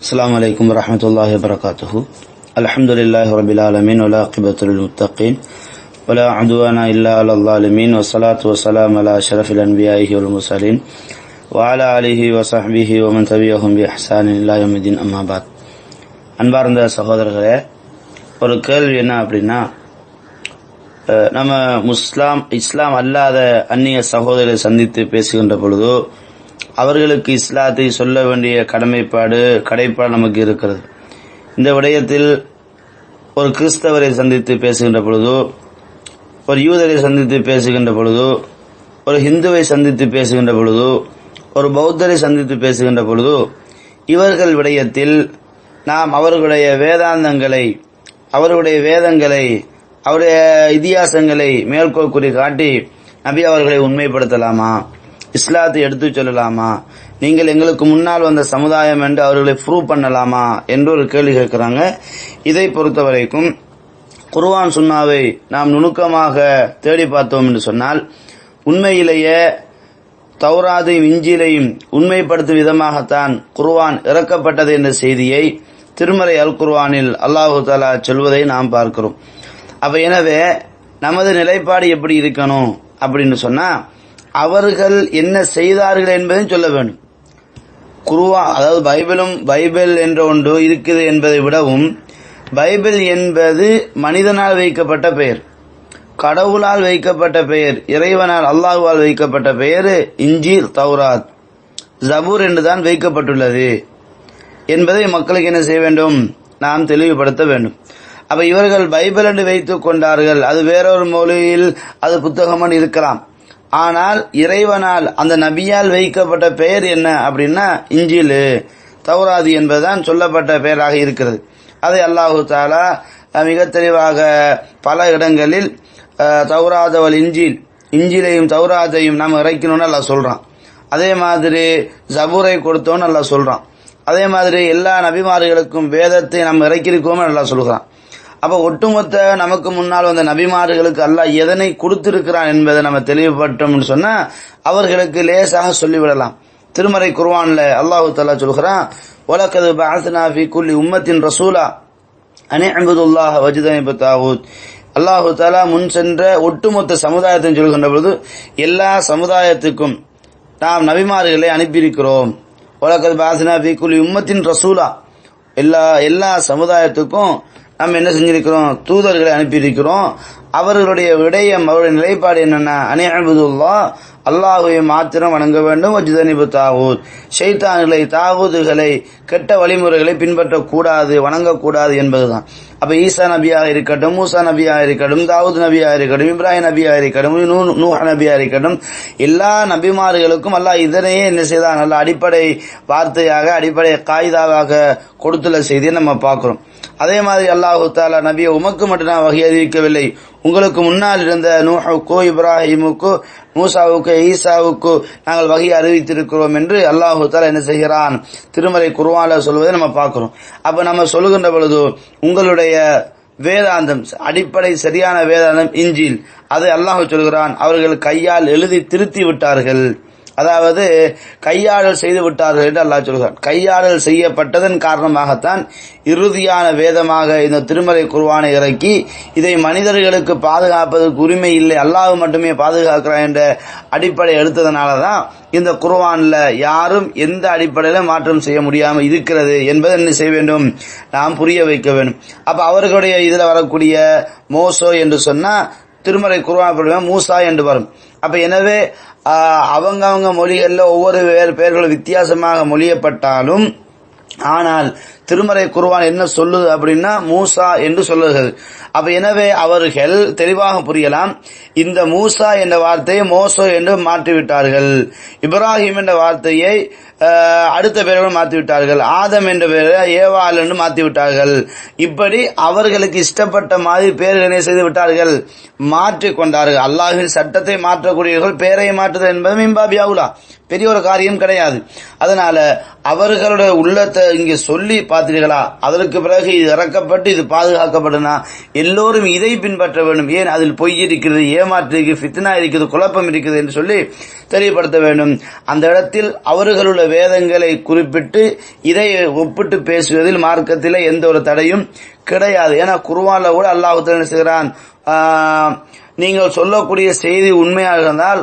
السلام عليكم ورحمة الله وبركاته الحمد لله رب العالمين ولا عقبة للمتقين ولا عدوان إلا على الظالمين والصلاة والسلام على أشرف الأنبياء والمرسلين وعلى آله وصحبه ومن تبعهم بإحسان إلى يوم الدين أما بعد அன்பார்ந்த சகோதரர்களே ஒரு கேள்வி என்ன அப்படின்னா அஹ், நம்ம முஸ்லாம் இஸ்லாம் அல்லாத அந்நிய சகோதரரை சந்தித்து பேசுகின்ற பொழுதோ அவர்களுக்கு இஸ்லாத்தை சொல்ல வேண்டிய கடமைப்பாடு கடைப்பாடு நமக்கு இருக்கிறது. இந்த விடயத்தில் ஒரு கிறிஸ்தவரை சந்தித்து பேசுகின்ற பொழுதோ ஒரு யூதரை சந்தித்து பேசுகின்ற பொழுதோ ஒரு ஹிந்துவை சந்தித்து பேசுகின்ற பொழுதோ ஒரு பௌத்தரை சந்தித்து பேசுகின்ற பொழுதோ இவர்கள் விடயத்தில் நாம் அவர்களுடைய வேதாந்தங்களை அவர்களுடைய வேதங்களை அவருடைய இதிகாசங்களை மேற்கோள் குறி காட்டி நபி அவர்களை உண்மைப்படுத்தலாமா? இஸ்லாத்தை எடுத்துச் சொல்லலாமா? நீங்கள் எங்களுக்கு முன்னால் வந்த சமுதாயம் என்று அவர்களை ப்ரூவ் பண்ணலாமா? என்று ஒரு கேள்வி கேட்கிறாங்க. இதை பொறுத்த வரைக்கும் குர்வான் சுன்னாவை நாம் நுணுக்கமாக தேடி பார்த்தோம் என்று சொன்னால் உண்மையிலேயே தௌராதையும் இஞ்சிலையும் உண்மைப்படுத்தும் விதமாகத்தான் குர்வான் இறக்கப்பட்டது என்ற செய்தியை திருமறை அல் குர்வானில் அல்லாஹு தாலா சொல்வதை நாம் பார்க்கிறோம். அப்ப எனவே நமது நிலைப்பாடு எப்படி இருக்கணும்? அப்படின்னு சொன்னா அவர்கள் என்ன செய்தார்கள் என்பதையும் சொல்ல வேண்டும். குருவா அதாவது பைபிளும் பைபிள் என்ற ஒன்று இருக்குது என்பதை விடவும் பைபிள் என்பது மனிதனால் வைக்கப்பட்ட பெயர். கடவுளால் வைக்கப்பட்ட பெயர் இறைவனால் அல்லாஹுவால் வைக்கப்பட்ட பெயர் இஞ்சீர் தௌராத். ஜபூர் என்றுதான் வைக்கப்பட்டுள்ளது. என்பதை மக்களுக்கு என்ன செய்ய வேண்டும்? நாம் தெளிவுபடுத்த வேண்டும். அப்ப இவர்கள் பைபிள் என்று வைத்துக் கொண்டார்கள். அது வேறொரு மொழியில் அது புத்தகமாக இருக்கலாம். ஆனால் இறைவனால் அந்த நபியால் வைக்கப்பட்ட பெயர் என்ன அப்படின்னா இஞ்சிலு. தௌராது என்பதுதான் சொல்லப்பட்ட பெயராக இருக்கிறது. அதை அல்லாஹு தாலா மிக தெளிவாக பல இடங்களில் தௌராதவள் தௌராதவல் இஞ்சில் இஞ்சிலையும் தௌராதையும் நாம் இறைக்கணும்னு நல்லா சொல்கிறான் அதே மாதிரி ஜபூரை கொடுத்தோன்னு நல்லா சொல்கிறான் அதே மாதிரி எல்லா நபிமார்களுக்கும் வேதத்தை நாம் இறக்கியிருக்கோம்னு நல்லா சொல்கிறான். அப்ப ஒட்டுமொத்த நமக்கு முன்னால் வந்த நபிமார்களுக்கு அல்லாஹ் எதனை கொடுத்திருக்கிறான் என்பதை நம்ம தெளிவுபட்டோம்னு சொன்னா அவர்களுக்கு லேசாக சொல்லிவிடலாம். திருமறை குர்வானில் அல்லாஹு தஆலா சொல்கிறான் உலகது பஅத்னா ஃபீ குல்லி உம்மத்தின் ரசூலா அனே அபுதுல்லாஹ் வஜிதனி பத்தாவூத் அல்லாஹு தாலா முன் சென்ற ஒட்டுமொத்த சமுதாயத்தை சொல்கின்ற பொழுது எல்லா சமுதாயத்துக்கும் நாம் நபிமார்களை அனுப்பியிருக்கிறோம். உலகது பாசனா குல்லி உம்மத்தின் ரசூலா. எல்லா எல்லா சமுதாயத்துக்கும் நம்ம என்ன செஞ்சிருக்கிறோம்? தூதர்களை அனுப்பியிருக்கிறோம். அவர்களுடைய விடயம் அவருடைய நிலைப்பாடு என்னன்னா அனி அபுதுல்லா அல்லாஹுவை மாத்திரம் வணங்க வேண்டும். ஜிதனிபு தாவூத். ஷைத்தான்களை தாவூதுகளை கெட்ட வழிமுறைகளை பின்பற்றக்கூடாது வணங்கக்கூடாது என்பதுதான். அப்ப ஈசா நபியாக இருக்கட்டும் மூசா நபியாக இருக்கட்டும் தாவூத் நபியாக இருக்கட்டும் இப்ராஹிம் நபியாக இருக்கட்டும் நூ- நபியாக இருக்கட்டும் எல்லா நபிமார்களுக்கும் அல்லாஹ் இதனையே என்ன செய்தான்? நல்ல அடிப்படை வார்த்தையாக அடிப்படை காய்தாவாக கொடுத்துள்ள செய்தியை நம்ம பார்க்குறோம். அதே மாதிரி அல்லாஹு தாலா நபியை உமக்கு மட்டும் நான் வகை அறிவிக்கவில்லை. உங்களுக்கு முன்னால் இருந்த நூஹுக்கோ இப்ராஹிமுக்கோ மூசாவுக்கு ஈசாவுக்கு நாங்கள் வகை அறிவித்திருக்கிறோம் என்று அல்லாஹு தாலா என்ன செய்கிறான்? திருமலை குருவால சொல்வதை நம்ம பார்க்கிறோம். அப்ப நம்ம சொல்லுகின்ற பொழுது உங்களுடைய வேதாந்தம் அடிப்படை சரியான வேதாந்தம் இஞ்சில். அதை அல்லாஹ் சொல்கிறான் அவர்கள் கையால் எழுதி திருத்தி விட்டார்கள். அதாவது கையாடல் செய்து விட்டார்கள் என்று அல்லாஹ் சொல்கிறான். கையாடல் செய்யப்பட்டதன் காரணமாகத்தான் இறுதியான வேதமாக இந்த திருமலை குருவானை இறக்கி இதை மனிதர்களுக்கு பாதுகாப்பதற்கு உரிமை இல்லை அல்லாஹ் மட்டுமே பாதுகாக்கிறான் என்ற அடிப்படை எடுத்ததனால தான் இந்த குருவானில் யாரும் எந்த அடிப்படையில் மாற்றம் செய்ய முடியாமல் இருக்கிறது என்பதை என்ன செய்ய வேண்டும்? நாம் புரிய வைக்க வேண்டும். அப்போ அவர்களுடைய இதில் வரக்கூடிய மோசோ என்று சொன்னால் திருமறை குருவான் மூசா என்று வரும். அப்ப எனவே அவங்க அவங்க மொழிகள்ல ஒவ்வொரு வேறு பெயர்கள் வித்தியாசமாக மொழியப்பட்டாலும் ஆனால் திருமறை குருவான் என்ன சொல்லுது அப்படின்னா மூசா என்று சொல்லுகிறது அப்ப எனவே அவர்கள் தெளிவாக புரியலாம் இந்த மூசா என்ற வார்த்தையை மோசோ என்று மாற்றிவிட்டார்கள். இப்ராஹிம் என்ற வார்த்தையை அடுத்த பெயரோடு மாற்றிவிட்டார்கள். ஆதம் என்ற பெயரை ஏவாள் என்று மாற்றிவிட்டார்கள். இப்படி அவர்களுக்கு இஷ்டப்பட்ட மாதிரி பெயர்களை செய்து விட்டார்கள்? மாற்றிக் கொண்டார்கள். அல்லாஹின் சட்டத்தை மாற்றக்கூடியவர்கள் பெயரை மாற்றுதல் என்பது மிம்பாபியாவுலா பெரிய ஒரு காரியம் கிடையாது. அதனால அவர்களோட உள்ளத்தை இங்கே சொல்லி பார்த்தீர்களா அதற்கு பிறகு இது இறக்கப்பட்டு இது பாதுகாக்கப்படுனா? எல்லோரும் இதை பின்பற்ற வேண்டும். ஏன் அதில் பொய் இருக்கிறது ஏமாற்று இருக்குது ஃபித்னா இருக்குது குழப்பம் இருக்குது என்று சொல்லி தெரியப்படுத்த வேண்டும். அந்த இடத்தில் அவர்களுள்ள வேதங்களை குறிப்பிட்டு இதை ஒப்பிட்டு பேசுவதில் மார்க்கத்தில் எந்த ஒரு தடையும் கிடையாது. ஏன்னா குருவானில் கூட அல்லாஹு செய்கிறான்? நீங்கள் சொல்லக்கூடிய செய்தி உண்மையாக இருந்தால்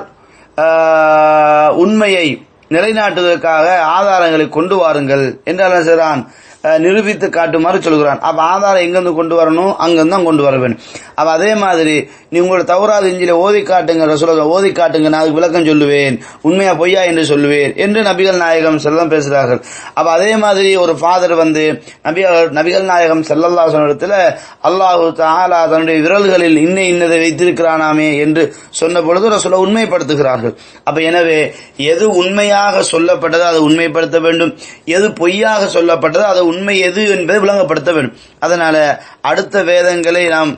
உண்மையை நிலைநாட்டுவதற்காக ஆதாரங்களை கொண்டு வாருங்கள். என்று என்ன செய்கிறான்? நிரூபித்து காட்டுமாறு சொல்கிறான். அப்போ ஆதாரம் எங்கிருந்து கொண்டு வரணும்? அங்கேருந்து தான் கொண்டு வர வேண்டும். அப்போ அதே மாதிரி நீ உங்களோட தவறாத இஞ்சில ஓதி காட்டுங்க சொல்ல ஓதி காட்டுங்க நான் அதுக்கு விளக்கம் சொல்லுவேன். உண்மையா பொய்யா என்று சொல்லுவேன் என்று நபிகள் நாயகம் செல்லம் பேசுகிறார்கள். அப்போ அதே மாதிரி ஒரு ஃபாதர் வந்து நபி நபிகள் நாயகம் செல்லல்லா சொன்னிடத்துல அல்லாஹு தாலா தன்னுடைய விரல்களில் இன்ன இன்னதை வைத்திருக்கிறானாமே என்று சொன்ன பொழுது ரசூலை உண்மைப்படுத்துகிறார்கள். அப்போ எனவே எது உண்மையாக சொல்லப்பட்டதோ அதை உண்மைப்படுத்த வேண்டும். எது பொய்யாக சொல்லப்பட்டதோ அதை உண்மை எது என்பதை விளங்கப்படுத்த வேண்டும். அதனால அடுத்த வேதங்களை நாம்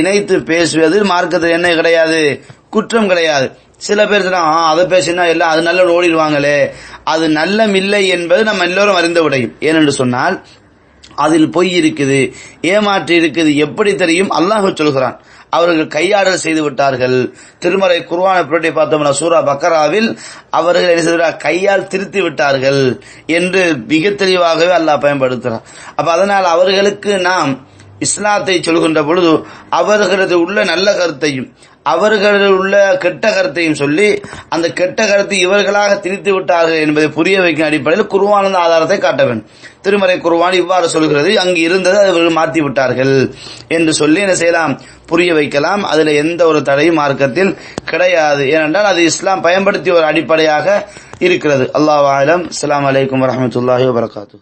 இணைத்து பேசுவது மார்க்கத்தில் என்ன கிடையாது குற்றம் கிடையாது. சில பேர் சொன்னா அதை பேசினா எல்லாம் அது நல்ல ஓடிடுவாங்களே. அது நல்லம் இல்லை என்பது நம்ம எல்லோரும் அறிந்த விடையும். ஏனென்று சொன்னால் அதில் பொய் இருக்குது ஏமாற்று இருக்குது. எப்படி தெரியும்? அல்லாஹ் சொல்கிறான். அவர்கள் கையாடல் செய்து விட்டார்கள். திருமறை குர்ஆனை புரட்டி பார்த்தோம்னா சூரா பக்கராவில் அவர்கள் என்ன செய்தார் கையால் திருத்தி விட்டார்கள் என்று மிக தெளிவாகவே அல்லாஹ் பயன்படுத்துகிறார் அப்ப அதனால் அவர்களுக்கு நாம் இஸ்லாத்தை சொல்கின்ற பொழுது அவர்களது உள்ள நல்ல கருத்தையும் அவர்களது உள்ள கெட்ட கருத்தையும் சொல்லி அந்த கெட்ட கருத்தை இவர்களாக திரித்து விட்டார்கள் என்பதை புரிய வைக்கும் அடிப்படையில் குருவானந்த ஆதாரத்தை காட்ட வேண்டும். திருமறை குருவான் இவ்வாறு சொல்கிறது அங்கு இருந்தது அவர்கள் மாற்றி விட்டார்கள் என்று சொல்லி என்ன செய்யலாம்? புரிய வைக்கலாம். அதில் எந்த ஒரு தடையும் மார்க்கத்தில் கிடையாது. ஏனென்றால் அது இஸ்லாம் பயன்படுத்திய ஒரு அடிப்படையாக இருக்கிறது. அல்லாஹ் ஆலம் அஸ்லாம் வலைக்கம் வரமத்துல்லாஹி வரகாத்து